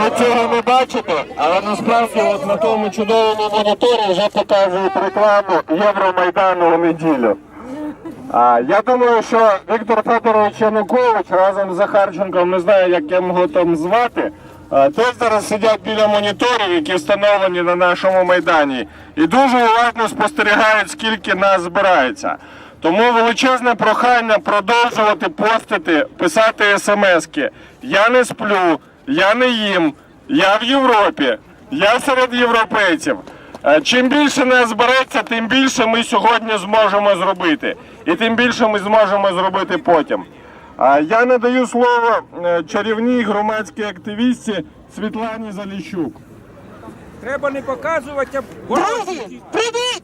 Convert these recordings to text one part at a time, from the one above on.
ви цього не бачите, але насправді от на тому чудовому моніторі вже показують рекламу Євромайдану у неділю. А, я думаю, що Віктор Федорович Янукович разом з Захарченком, не знаю, як я його там звати, теж зараз сидять біля моніторів, які встановлені на нашому майдані, і дуже уважно спостерігають, скільки нас збирається. Тому величезне прохання продовжувати постити, писати смски. Я не сплю, я не їм, я в Європі, я серед європейців. Е, Чим більше нас збереться, тим більше ми сьогодні зможемо зробити. І тим більше ми зможемо зробити потім. Я надаю слово е, чарівній громадській активістці Світлані Заліщук. Треба не показувати, а Друзі, привіт!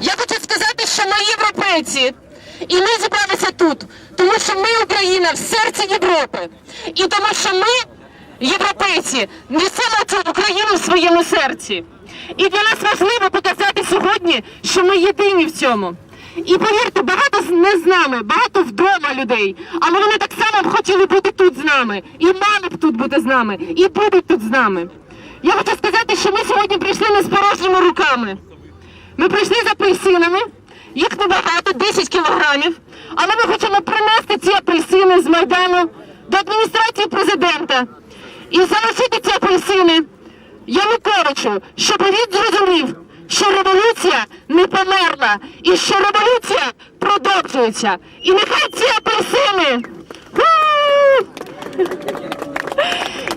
Я хочу сказати, що ми європейці, і ми зібралися тут, тому що ми Україна в серці Європи. І тому що ми, європейці, несемо цю Україну в своєму серці. І для нас важливо показати сьогодні, що ми єдині в цьому. І повірте, багато не з нами, багато вдома людей, але вони так само б хотіли бути тут з нами, і мали б тут бути з нами, і будуть тут з нами. Я хочу сказати, що ми сьогодні прийшли не з порожніми руками. Ми прийшли за апельсинами, їх небагато, 10 кілограмів, але ми хочемо принести ці апельсини з Майдану до адміністрації президента і залишити ці апельсини Януковичу, щоб він зрозумів, що революція не померла і що революція продовжується. І нехай ці апельсини.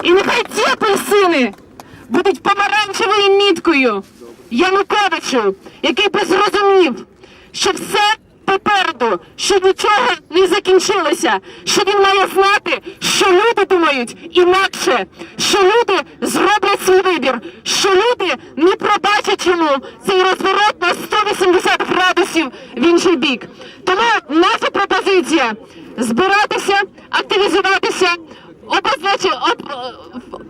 І нехай ці апельсини будуть помаранчевою міткою Януковичу, який би зрозумів, що все попереду, що нічого не закінчилося, що він має знати, що люди думають інакше, що люди зроблять свій вибір, що люди не пробачать йому цей розворот на 180 градусів в інший бік. Тому наша пропозиція збиратися, активізуватися, обозначи, об, е,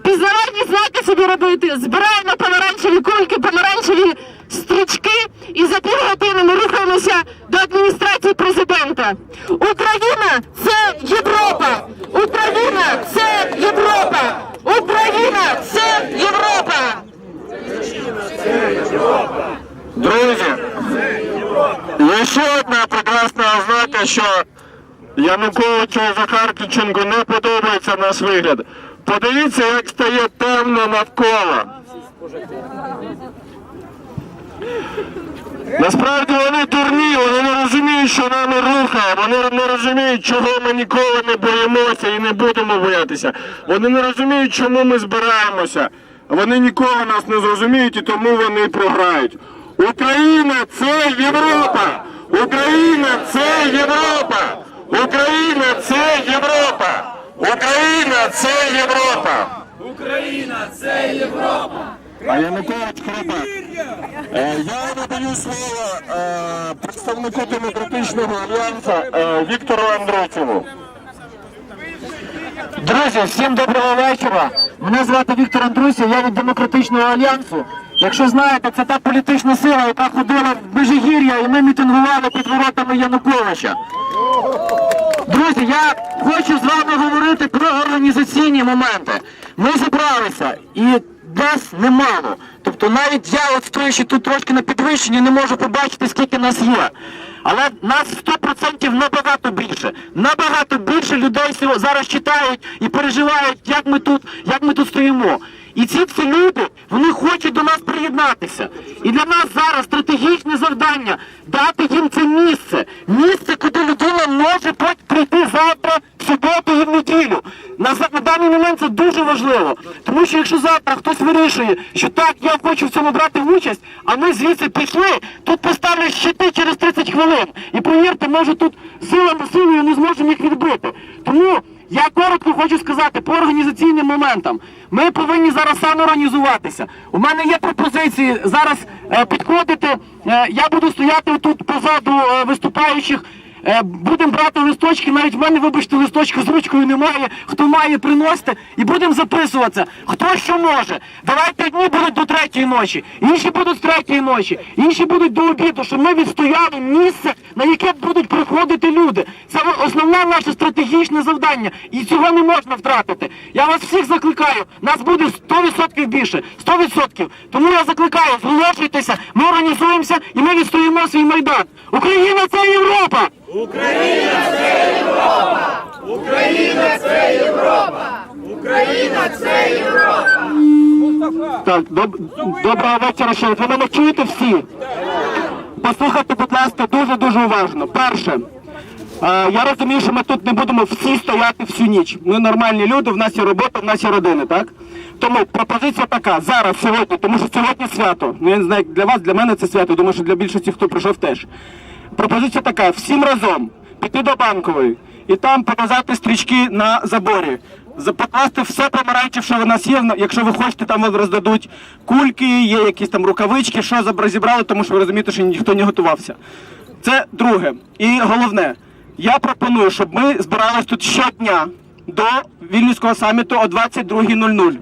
пізнавальні знаки собі робити, збираємо помаранчеві кульки, помаранчеві стрічки і за півгодини ми рухаємося до адміністрації президента. Україна це Європа! Україна це Європа! Україна це Європа! Друзі, є ще одна прекрасна ознака, що Януковичу і Захарченку не подобається наш вигляд. Подивіться, як стає темно навколо. Насправді вони дурні, вони не розуміють, що нами рухає, вони не розуміють, чого ми ніколи не боїмося і не будемо боятися. Вони не розуміють, чому ми збираємося. Вони ніколи нас не зрозуміють і тому вони програють. Україна це Європа! Україна це Європа! Україна це Європа! Україна це Європа! Україна це Європа! Янукович Хребак. Е, Я надаю слово е, представнику демократичного альянсу е, Віктору Андросіву. Друзі, всім доброго вечора. Мене звати Віктор Андрусів, я від демократичного альянсу. Якщо знаєте, це та політична сила, яка ходила в Межигір'я, і ми мітингували під воротами Януковича. Друзі, я хочу з вами говорити про організаційні моменти. Ми зібралися і нас немало. Тобто навіть я, от стоячи тут трошки на підвищенні, не можу побачити, скільки нас є. Але нас 100% набагато більше. Набагато більше людей зараз читають і переживають, як ми тут, як ми тут стоїмо. І ці всі люди, вони хочуть до нас приєднатися. І для нас зараз стратегічне завдання дати їм це місце. Місце, куди людина може прийти завтра, в суботу і в неділю. На, даний момент це дуже важливо. Тому що якщо завтра хтось вирішує, що так, я хочу в цьому брати участь, а ми звідси пішли, тут поставлять щити через 30 хвилин. І повірте, може тут силами силою не зможемо їх відбити. Тому я коротко хочу сказати по організаційним моментам. Ми повинні зараз самоорганізуватися. У мене є пропозиції зараз е, підходити. Е, я буду стояти тут позаду е, виступаючих. Е, будемо брати листочки, навіть в мене, вибачте, листочка з ручкою немає. Хто має, приносити, і будемо записуватися. Хто що може. Давайте одні будуть до третьої ночі, інші будуть з третьої ночі, інші будуть до обіду, щоб ми відстояли місце, на яке будуть приходити люди. Це основне наше стратегічне завдання, і цього не можна втратити. Я вас всіх закликаю. Нас буде 100% більше. 100%. Тому я закликаю, зголошуйтеся, ми організуємося і ми відстоїмо свій майдан. Україна це Європа! Мустафа, Так, доб... доброго вечора ще. Ви мене чуєте всі? Послухайте, будь ласка, дуже-дуже уважно. Перше, е, я розумію, що ми тут не будемо всі стояти всю ніч. Ми нормальні люди, в нас є робота, в нас є родини, так? Тому пропозиція така, зараз, сьогодні, тому що сьогодні свято. Ну я не знаю, як для вас, для мене це свято, думаю, що для більшості, хто прийшов теж. Пропозиція така: всім разом піти до банкової і там показати стрічки на заборі. За- Покласти все помаранче, що в нас є. Якщо ви хочете, там роздадуть кульки, є якісь там рукавички, що розібрали, тому що ви розумієте, що ніхто не готувався. Це друге. І головне, я пропоную, щоб ми збирались тут щодня до Вільнюського саміту о 22.00.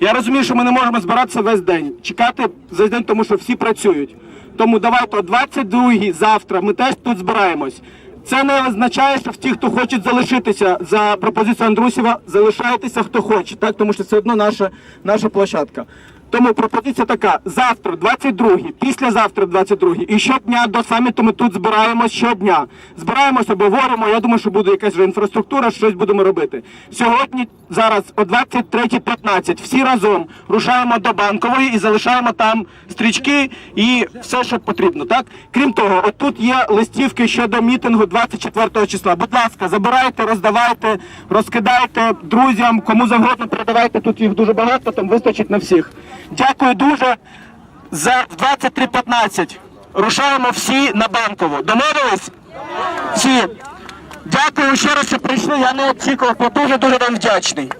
Я розумію, що ми не можемо збиратися весь день, чекати весь день, тому що всі працюють. Тому давайте о 22-й завтра ми теж тут збираємось. Це не означає, що ті, хто хочуть залишитися за пропозицією Андрусєва, залишайтеся хто хоче, так тому що це одно наша, наша площадка. Тому пропозиція така: завтра, 22-й, післязавтра, 22-й, і щодня до саміту ми тут збираємось щодня. Збираємось, обговоримо. Я думаю, що буде якась вже інфраструктура, щось будемо робити. Сьогодні, зараз о 23.15, всі разом рушаємо до банкової і залишаємо там стрічки і все, що потрібно. Так, крім того, отут є листівки щодо мітингу 24 числа. Будь ласка, забирайте, роздавайте, розкидайте друзям, кому завгодно передавайте. Тут їх дуже багато, там вистачить на всіх. Дякую дуже за 23.15. Рушаємо всі на банкову. Домовились? Всі. Дякую ще раз, що прийшли. Я не очікував, я дуже дуже вам вдячний.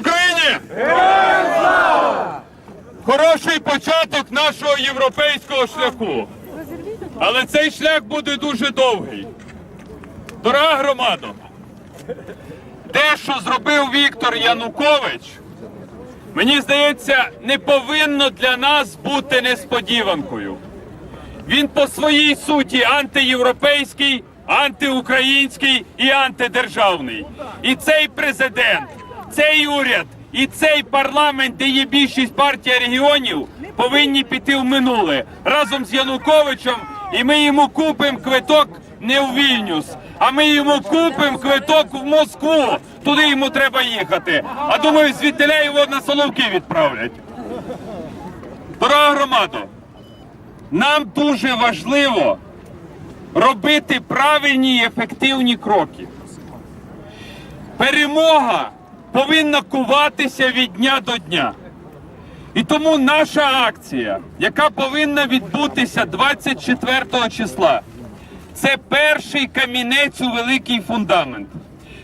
Україні! Хороший початок нашого європейського шляху. Але цей шлях буде дуже довгий. Дорога громада, те, що зробив Віктор Янукович, мені здається, не повинно для нас бути несподіванкою. Він по своїй суті антиєвропейський, антиукраїнський і антидержавний. І цей президент, цей уряд і цей парламент, де є більшість партій регіонів, повинні піти в минуле разом з Януковичем, і ми йому купимо квиток не в Вільнюс, а ми йому купимо квиток в Москву. Туди йому треба їхати. А думаю, звідтиля його на Соловки відправлять. Дорога громада, нам дуже важливо робити правильні і ефективні кроки. Перемога повинна куватися від дня до дня. І тому наша акція, яка повинна відбутися 24 числа, це перший камінець у великий фундамент.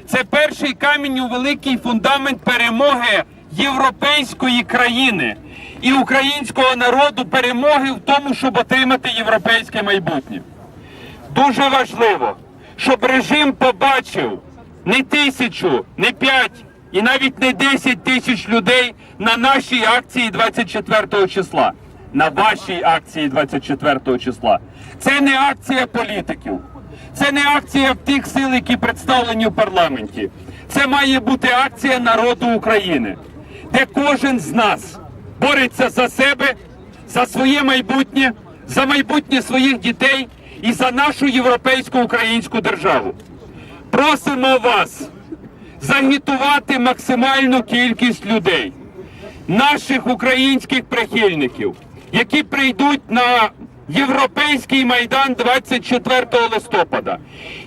Це перший камінь у великий фундамент перемоги європейської країни і українського народу перемоги в тому, щоб отримати європейське майбутнє. Дуже важливо, щоб режим побачив не тисячу, не п'ять і навіть не 10 тисяч людей на нашій акції 24 числа. На вашій акції 24 числа. Це не акція політиків. Це не акція тих сил, які представлені в парламенті. Це має бути акція народу України, де кожен з нас бореться за себе, за своє майбутнє, за майбутнє своїх дітей і за нашу європейську українську державу. Просимо вас загітувати максимальну кількість людей, наших українських прихильників, які прийдуть на європейський майдан 24 листопада.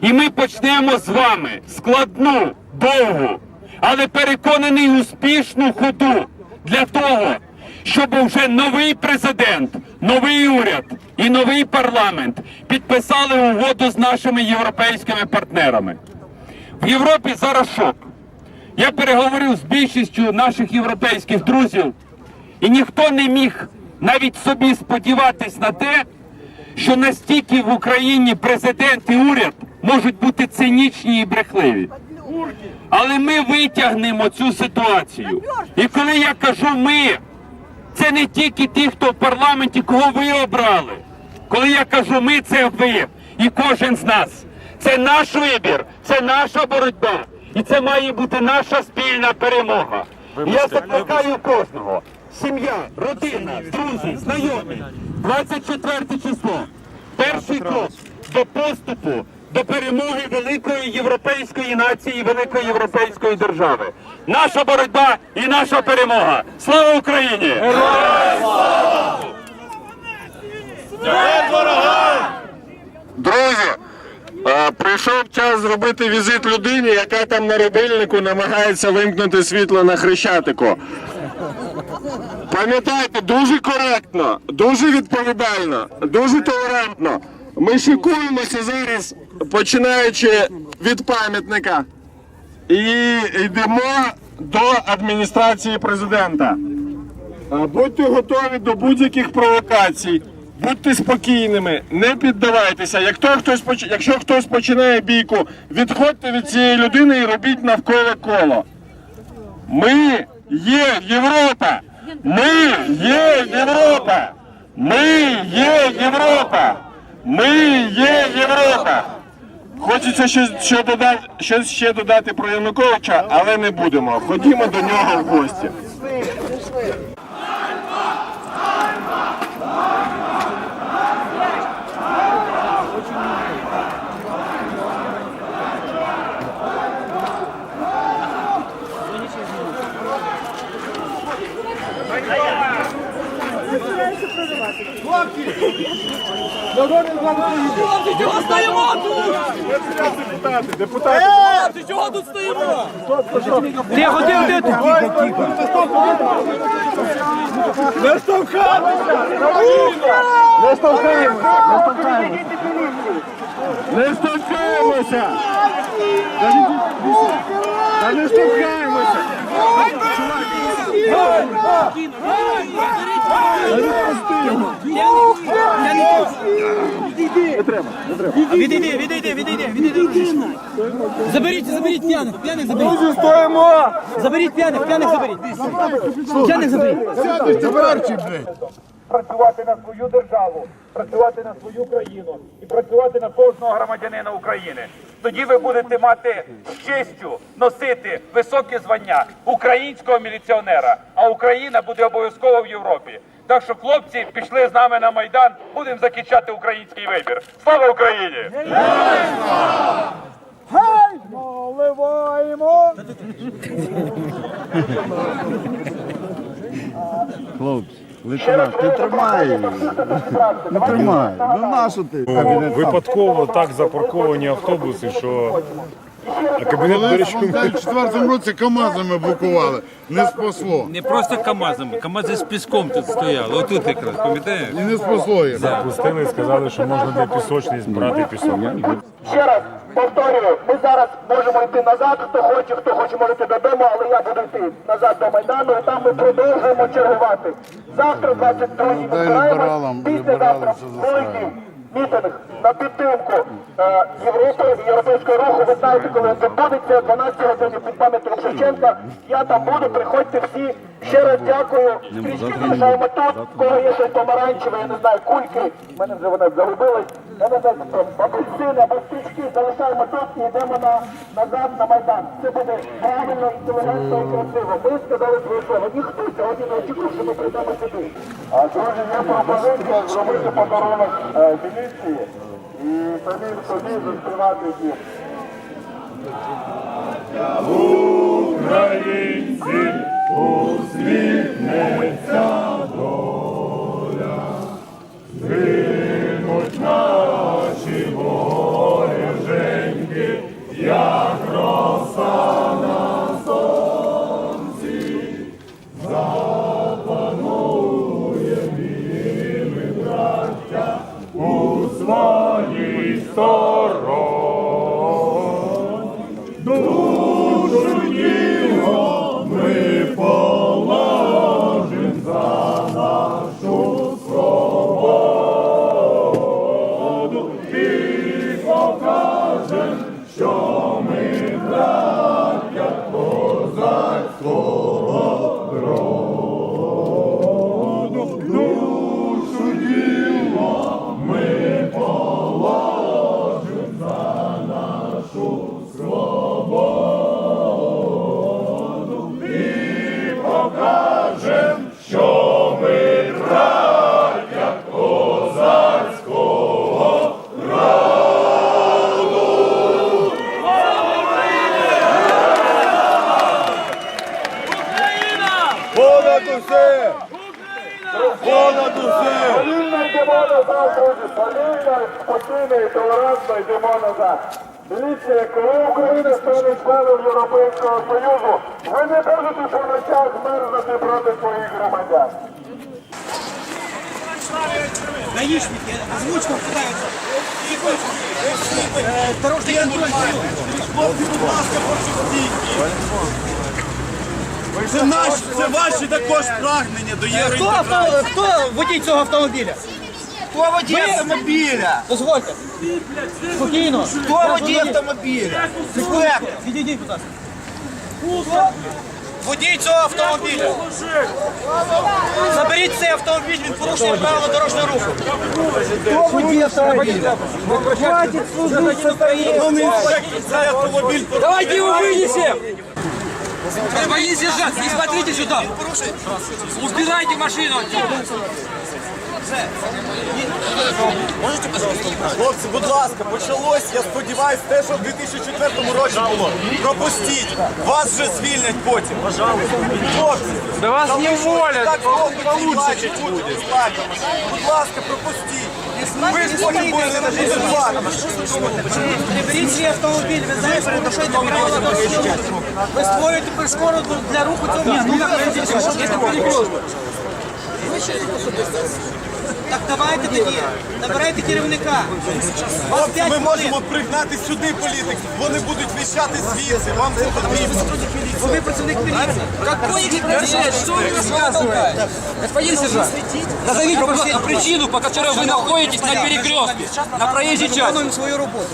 І ми почнемо з вами складну, довгу, але переконаний успішну ходу для того, щоб вже новий президент, новий уряд і новий парламент підписали угоду з нашими європейськими партнерами. В Європі зараз шок. Я переговорив з більшістю наших європейських друзів, і ніхто не міг навіть собі сподіватись на те, що настільки в Україні президент і уряд можуть бути цинічні і брехливі. Але ми витягнемо цю ситуацію. І коли я кажу ми, це не тільки ті, хто в парламенті, кого ви обрали. Коли я кажу ми, це ви і кожен з нас. Це наш вибір, це наша боротьба. І це має бути наша спільна перемога. Я закликаю кожного. Сім'я, родина, друзі, знайомі. 24 число. Перший крок до поступу, до перемоги великої європейської нації, великої європейської держави. Наша боротьба і наша перемога. Слава Україні! Друзі, е, прийшов час зробити візит людині, яка там на рубильнику намагається вимкнути світло на хрещатику. Пам'ятайте, дуже коректно, дуже відповідально, дуже толерантно. Ми шикуємося зараз, починаючи від пам'ятника, і йдемо до адміністрації президента. Будьте готові до будь-яких провокацій. Будьте спокійними, не піддавайтеся. Як то хтось Якщо хтось починає бійку, відходьте від цієї людини і робіть навколо коло. Ми є Європа! Ми є Європа! Ми є Європа! Ми є Європа! Хочеться щось, ще додати, щось ще додати про Януковича, але не будемо. Ходімо до нього в гості. Хлопці, чого стоїмо тут? Депутати, Хлопці, чого тут стоїмо? Тихо, тихо, тихо. Не Не штовхаємося! Не штовхаємося! Та не штовхаємося! Відійди, відійди, відійди, відійди. Заберіть, заберіть п'яних, п'яних заберіть. Друзі, стоїмо! Заберіть п'яних, п'яних заберіть. П'яних заберіть. працювати на свою державу, працювати на свою країну і працювати на кожного громадянина України. Тоді ви будете мати з честю носити високі звання українського міліціонера, а Україна буде обов'язково в Європі. Так що, хлопці, пішли з нами на майдан, будемо захищати український вибір. Слава Україні! Лейтенант, ти тримай. Не тримай. Ну нащо ти? Випадково так запарковані автобуси, що а кабінет, до Коли речі, в 24 році КАМАЗами блокували, не спасло. Не просто КАМАЗами, КАМАЗи з піском тут стояли. Отут якраз, пам'ятаєш? І не спасло їх. пустили і сказали, що можна для пісочниць брати пісок. Ще раз повторюю, ми зараз можемо йти назад, хто хоче, хто хоче, може йти додому, але я буду йти назад до Майдану, і там ми продовжуємо чергувати. Завтра, 22 ми Дай збираємось, лібералам, це засрають. великий мітинг на підтримку е, Європи і європейського руху. Ви знаєте, коли це відбудеться, 12 годині під пам'ятником Шевченка. Я там буду, приходьте всі. Ще раз дякую. Стрічки залишаємо тут. Кого є щось помаранчеве, я не знаю, кульки. У мене вже вона загубилась. Я не знаю, апельсини або стрічки залишаємо тут і йдемо на, назад на Майдан. Це буде правильно, інтелігентно і красиво. Ми сказали своє слово. Ніхто сьогодні не очікує, що ми прийдемо сюди. А друзі, є пропозиція зробити подарунок е, і тобі собі заспівати їх. Українці усміхнеться за нашу Дивіться, коли Україна стане членом Європейського Союзу, ви не можете по ночах мерзнути проти своїх громадян. Гаишники, озвучка пытаются. Дорожный контроль. Це наш, це ваші також прагнення до Хто, євроінтеграції. авто, хто водій цього автомобіля? Хто водій автомобіля? Дозвольте. Спокійно. Хто водій автомобіля? Інспектор. Відійдіть, будь ласка. Водій цього автомобіля. Заберіть цей автомобіль, він порушує правила дорожнього руху. Хто водій автомобіля? Хватить служити Шановний інспектор, цей автомобіль Давайте его вынесем! Боись держаться, не смотрите сюда! Убирайте машину отсюда! Хлопці, будь ласка, почалось, я сподіваюся, те, що в 2004 році було. Пропустіть. Вас вже звільнять потім. Пожалуйста. Хлопці. Да вас не уволять. Так получше буде. Будь ласка, пропустіть. Ви ж потім будете на. Приберіть свій автомобіль, ви знаєте, порушуєте правила дорожнього руху. Ви створюєте перешкоду для руху цього автомобіля. Так давайте тоді, набирайте керівника. Вас Хлопці, п'ять ми хвилин. можемо пригнати сюди політик. Вони будуть віщати звідси. Вам це потрібно. Ви працівник міліції. Какой милиция? Что вы рассказываете? Господин сержант, назовите, пожалуйста, причину, по которой вы находитесь на перекрестке, на проезжей части. Выполним свою работу.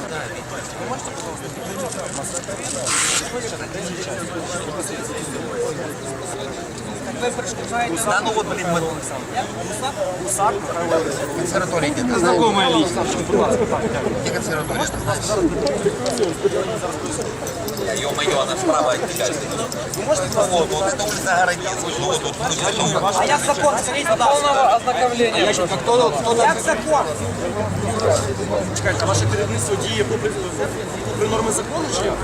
Ви перешкоджаєте... ну вот, блин, Гусак? Консерватория. Знакомая лично. Где консерватория? Ё-моё, она справа от тебя стоит. Вот, вот это улица Городецкая, ну вот тут. А як закон? Скажіть, будь ласка. Повного ознакомлення. Як закон? Чекайте, ваше керівництво діє попри, попри норми закону чи як?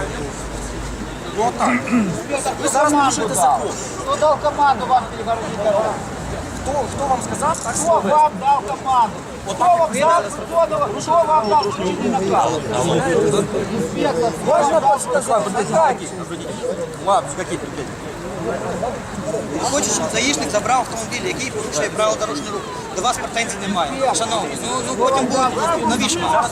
Ну так. Ви зараз порушуєте закон. Хто дав команду вам перегородити дорогу? Хто, хто вам сказав? Так Хто вам дав команду? Хто вам дав, дав, хто вам дав вчити наказ? Інспектор, можна подсказати? Ладно, які претензії? Хочеш, щоб гаїшник забрав автомобіль, який порушує право дорожнього руху. До вас претензій немає. Шановні, ну, ну потім будуть нові шмати.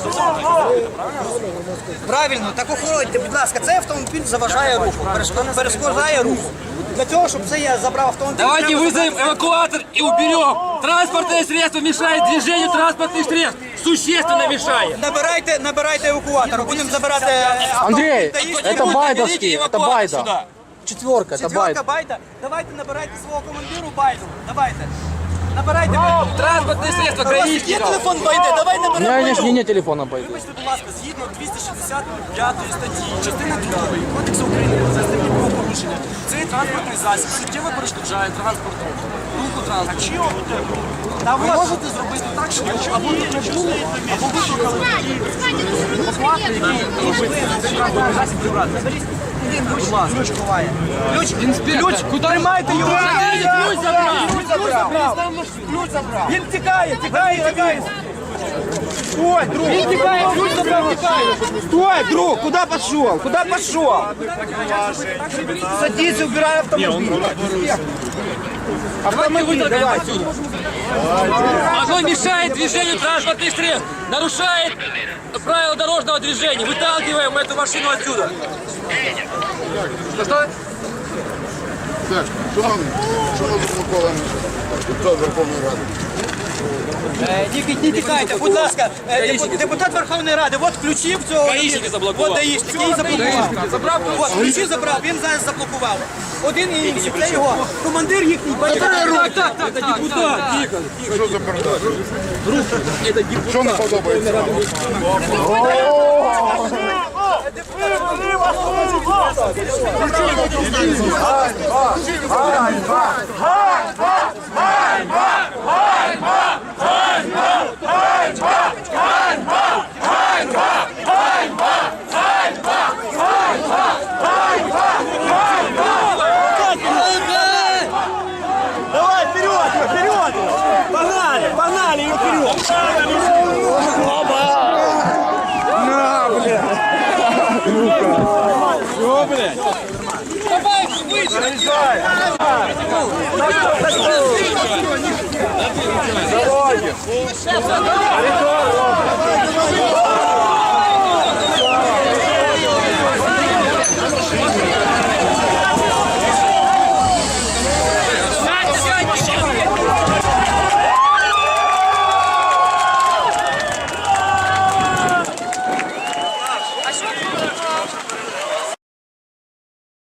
Правильно, так охороните, будь ласка, цей автомобіль заважає руху, перешкод- перешкоджає руху. Для того, щоб це я забрав автомобіль. Давайте треба вызовем эвакуатор и уберем. Транспортное средство мешает движению транспортных средств. Существенно мешает. Набирайте, набирайте евакуатор, будемо забирати е, Андрей, автомобіль. это байдовский, это байда. Четверка, это байда. байда. Давайте набирайте свого командиру байду. Давайте. Набирайте байду. Транспортное средство У є телефон байди, давай наберемо байду. не телефона пойду. Вибачте, будь ласка, згідно 265 статті, частини 2 Кодексу України про адміністративні правопорушення, цей транспортний засіб суттєво перешкоджає транспорту, руху транспорту. А чи ви можете зробити так, щоб або тут не було, або викликали такі оплати, які робити цей транспортний засіб прибрати. Будь ласка. Ключ ховає. Ключ, ключ, куди тримайте його? Ключ забрав. Ключ забрав. Ключ забрав. Він тікає, тікає, тікає. Стой, друг! Він тікає, ключ забрав, тікає. Стой, друг, куда пошел? Куда пошел? Садись, убирай автомобиль. Автомобиль, давай. Оно мешает движению транспортных средств. Нарушает правила дорожного движения. Выталкиваем эту машину отсюда. Так, шановний, що ми заблоковані до Верховної Ради? Е, Не, не тікайте, будь ласка, Е, депу- депутат Верховної Ради, от включив цього. Гаїшники заблокував. От даїшник, і заблокував. Забрав? От, включив, забрав, він зараз заблокував. Один і інший, це його командир їхній. батько. Так, так, так, это депутат. Тихо, Давай, и блядь? Давай, выйди. Дороги!